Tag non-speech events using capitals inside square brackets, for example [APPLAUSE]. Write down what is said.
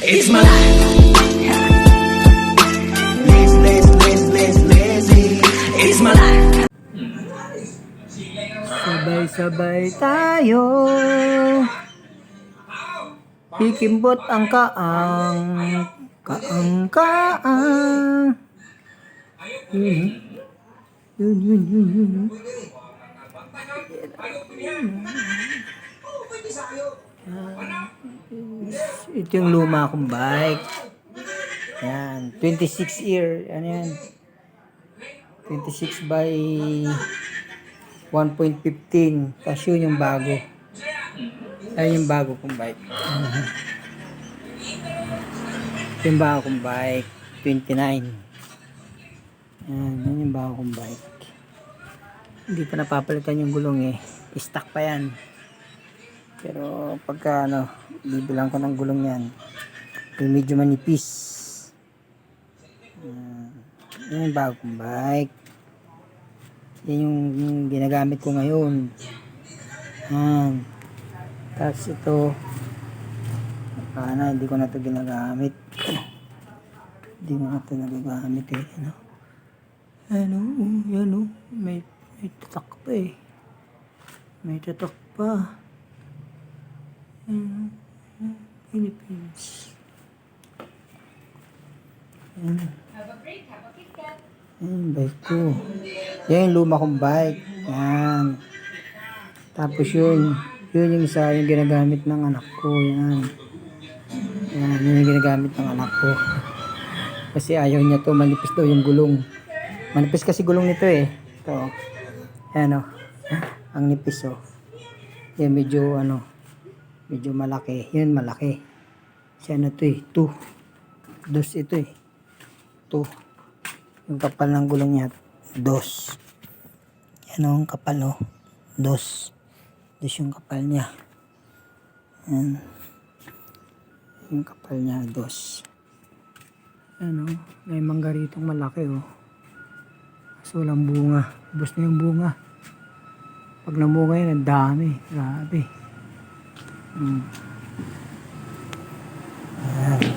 It's my life. It's my life. Sabay-sabay tayo Ikimbot ang kaang Kaang-kaang Yun, yun, yun, yun, yun, yun. Ito yung luma kong bike. Yan, 26 year, ano yan? 26 by 1.15. Tapos yun yung bago. Ayun yung bago kong bike. Yung bago kong bike. 29. Yan, yun yung bago kong bike. Hindi pa napapalitan yung gulong eh. Stock pa yan. Pero pagka ano, bibilang ko ng gulong yan. Medyo manipis. Yan. Yan yung bago kong bike. Yan yung, yung ginagamit ko ngayon. Yan. Tapos ito, sana hindi ko na ito ginagamit. [CLEARS THROAT] Hindi ko na ito nagagamit eh. Ano? Ano? oh, Yan o. May, may tatak pa eh. May tatak pa. Ano? Philippines. Yan. Yan, bike ko. Yan yung luma kong bike. Yan. Tapos yun, yun yung isa yung ginagamit ng anak ko. Yan. Yan, yun yung ginagamit ng anak ko. Kasi ayaw niya to, manipis daw yung gulong. Manipis kasi gulong nito eh. Ito. Yan o. Ang nipis o. Yan medyo ano, medyo malaki. Yan malaki. Kasi ano to eh, 2. Dos ito eh. 2. Yung kapal ng gulong niya, dos. Yan o, ang kapal o. Dos. Dos yung kapal niya. Yan. Yung kapal niya, dos. Yan o, may mangga ritong malaki o. Kaso walang bunga. Ubus na yung bunga. Pag namunga yan, ang dami. Grabe. Hmm. Yan.